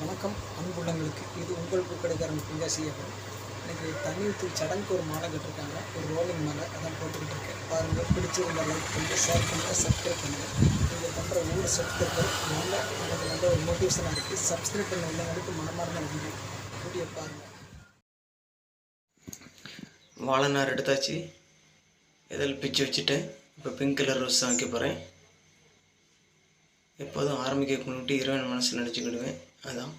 வணக்கம் அன்புள்ளங்களுக்கு இது உங்கள் புக்கடைக்காரன் பிங்காசி செய்யப்படும் எனக்கு தண்ணி ஊற்றி சடங்குக்கு ஒரு மாலை கட்டிருக்காங்க. ஒரு ரோலிங் மாலை. அதான் போட்டுக்கிட்டு இருக்கேன். பாருங்கள் பிடிச்சிருந்த லைக் பண்ணுங்கள் ஷேர் பண்ணுங்கள் சப்ஸ்கிரைப் பண்ணுங்கள் நீங்கள் பண்ணுற ஒவ்வொரு சப்ஸ்கிரைபர் நல்ல எனக்கு நல்ல ஒரு மோட்டிவேஷனாக இருக்குது சப்ஸ்கிரைப் பண்ண உள்ளவங்களுக்கு மனமார்ந்த நன்றி. வீடியோ பாருங்கள் வாழை நார் எடுத்தாச்சு. இதில் பிச்சு வச்சுட்டேன். இப்போ பிங்க் கலர் ரோஸ் தான் வைக்க போகிறேன் எப்போதும் ஆரம்பிக்க முன்னிட்டு இறைவன் மனசில் நினச்சிக்கிடுவேன். அதான்.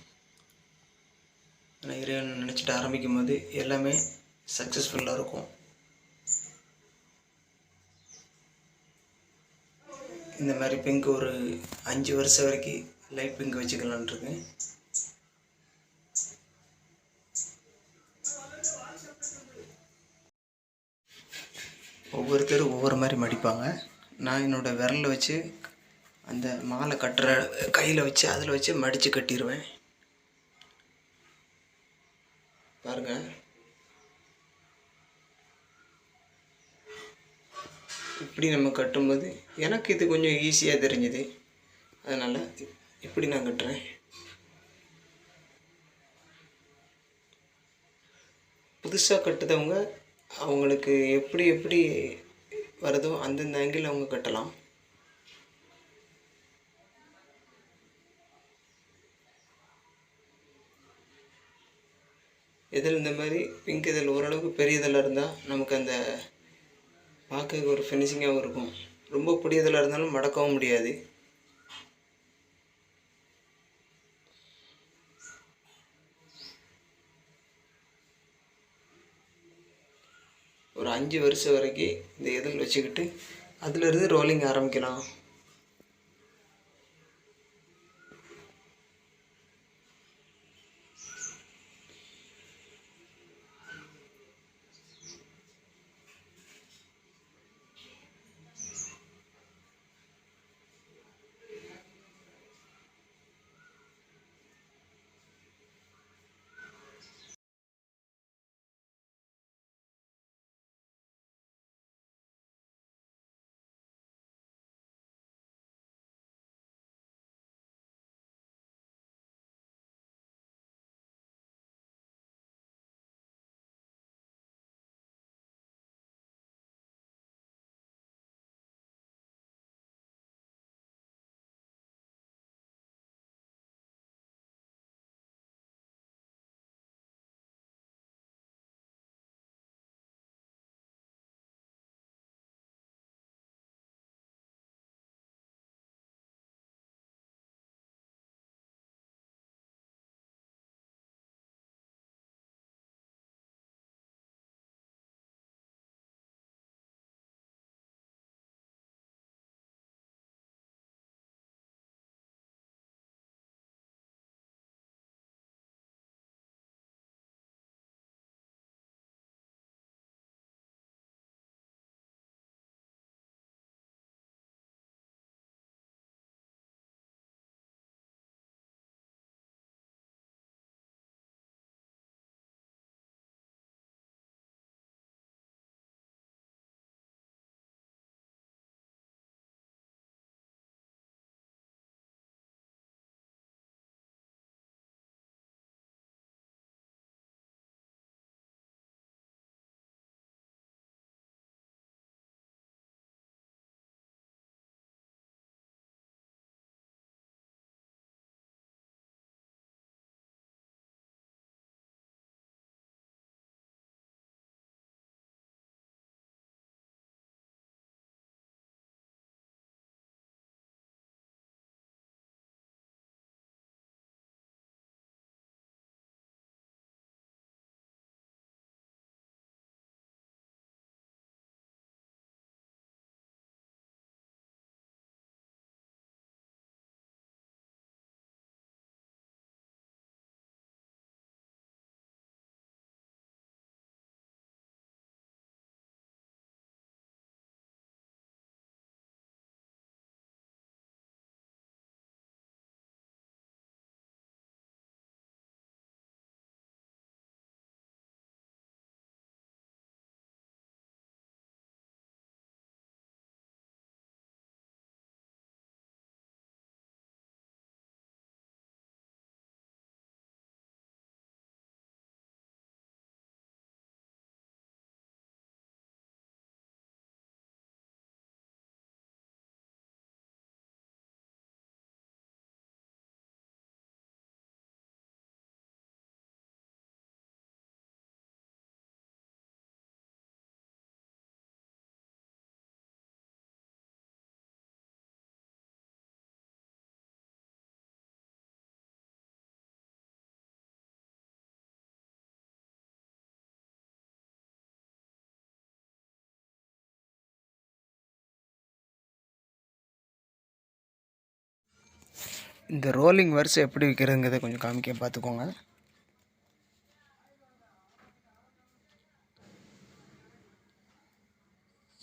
ஆனால் இறைவன் நினச்சிட்டு ஆரம்பிக்கும் போது எல்லாமே சக்ஸஸ்ஃபுல்லாக இருக்கும். இந்த மாதிரி பிங்க் ஒரு அஞ்சு வருஷம் வரைக்கும் லைட் பிங்க் வச்சுக்கலான் இருக்கேன். ஒவ்வொருத்தரும் ஒவ்வொரு மாதிரி மடிப்பாங்க. நான் என்னோடய விரலில் வச்சு அந்த மாலை கட்டுற கையில் வச்சு அதில் வச்சு மடித்து கட்டிடுவேன் பாருங்க. இப்படி நம்ம கட்டும்போது எனக்கு இது கொஞ்சம் ஈஸியாக தெரிஞ்சுது. அதனால் இப்படி நான் கட்டுறேன். புதுசாக கட்டுறவங்க அவங்களுக்கு எப்படி எப்படி வருதோ அந்தந்த ஆங்கிள் அவங்க கட்டலாம். இதில் இந்த மாதிரி பிங்க் இதில் ஓரளவுக்கு பெரிய இதில் இருந்தால் நமக்கு அந்த பார்க்க ஒரு ஃபினிஷிங்காகவும் இருக்கும். ரொம்ப பொடியதில் இருந்தாலும் மடக்கவும் முடியாது. ஒரு அஞ்சு வருஷம் வரைக்கும் இந்த இதில் வச்சுக்கிட்டு அதிலிருந்து ரோலிங் ஆரம்பிக்கலாம். இந்த ரோலிங் வரிசை எப்படி விற்கிறதுங்கிறத கொஞ்சம் காமிக்க பார்த்துக்கோங்க.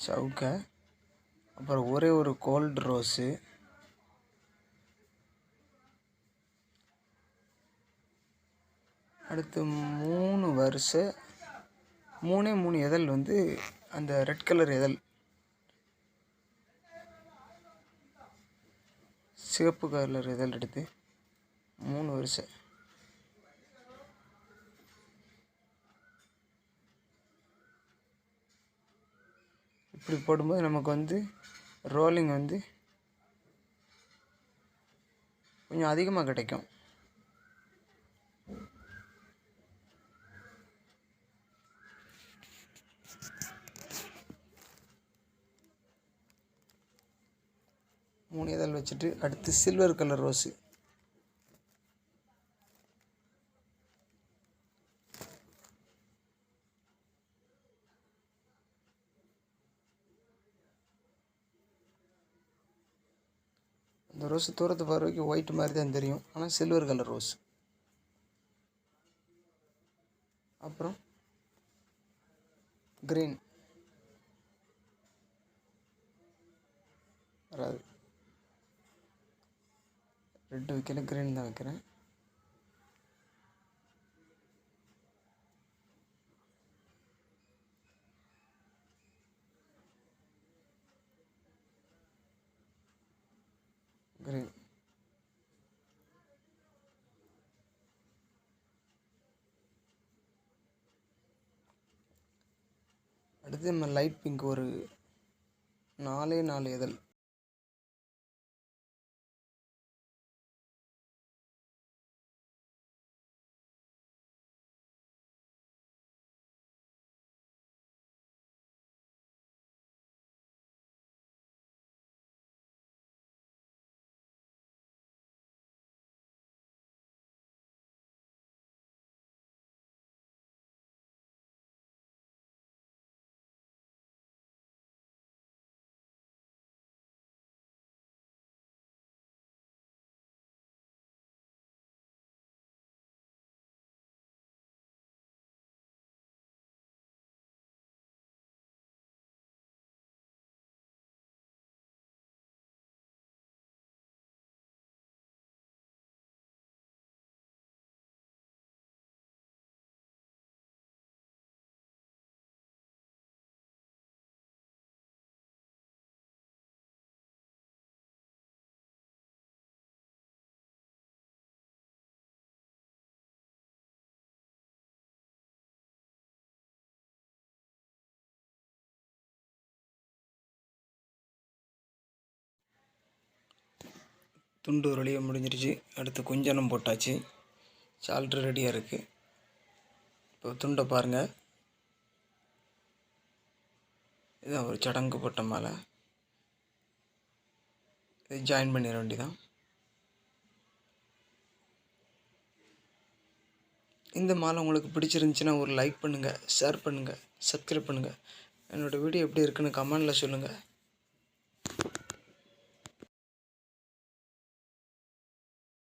சவுக்க. அப்புறம் ஒரே ஒரு கோல்டு ரோஸு. அடுத்து மூணு வரிசை. மூணே மூணு இதழ் வந்து அந்த ரெட் கலர் இதழ் சிவப்பு கலர் இதழ் எடுத்து மூணு வரிசை. இப்படி போடும்போது நமக்கு வந்து ரோலிங் வந்து கொஞ்சம் அதிகமாக கிடைக்கும். மூணு இதழ் வச்சுட்டு அடுத்து சில்வர் கலர் ரோஸு இந்த ரோஸ் தூரத்து பார்வைக்கு ஒயிட் மாதிரி தான் தெரியும். ஆனால் சில்வர் கலர் ரோஸ் அப்புறம் க்ரீன் வராது. ரெட்டு வைக்கல க்ரீன் தான் வைக்கிறேன். க்ரீன் அடுத்து நம்ம லைட் பிங்க் ஒரு நாலே நாலு இதழ். துண்டு ஒரு முடிஞ்சிருச்சு. அடுத்து குஞ்சனம் போட்டாச்சு. சால்ட்ரு ரெடியாக இருக்குது இப்போ துண்டை பாருங்கள் இதான் ஒரு சடங்கு போட்ட மாலை. இது ஜாயின் பண்ணிட வேண்டிதான் இந்த மாலை உங்களுக்கு பிடிச்சிருந்துச்சின்னா ஒரு லைக் பண்ணுங்கள் ஷேர் பண்ணுங்கள் சப்ஸ்கிரைப் பண்ணுங்கள் என்னோடய வீடியோ எப்படி இருக்குன்னு கமெண்டில் சொல்லுங்கள்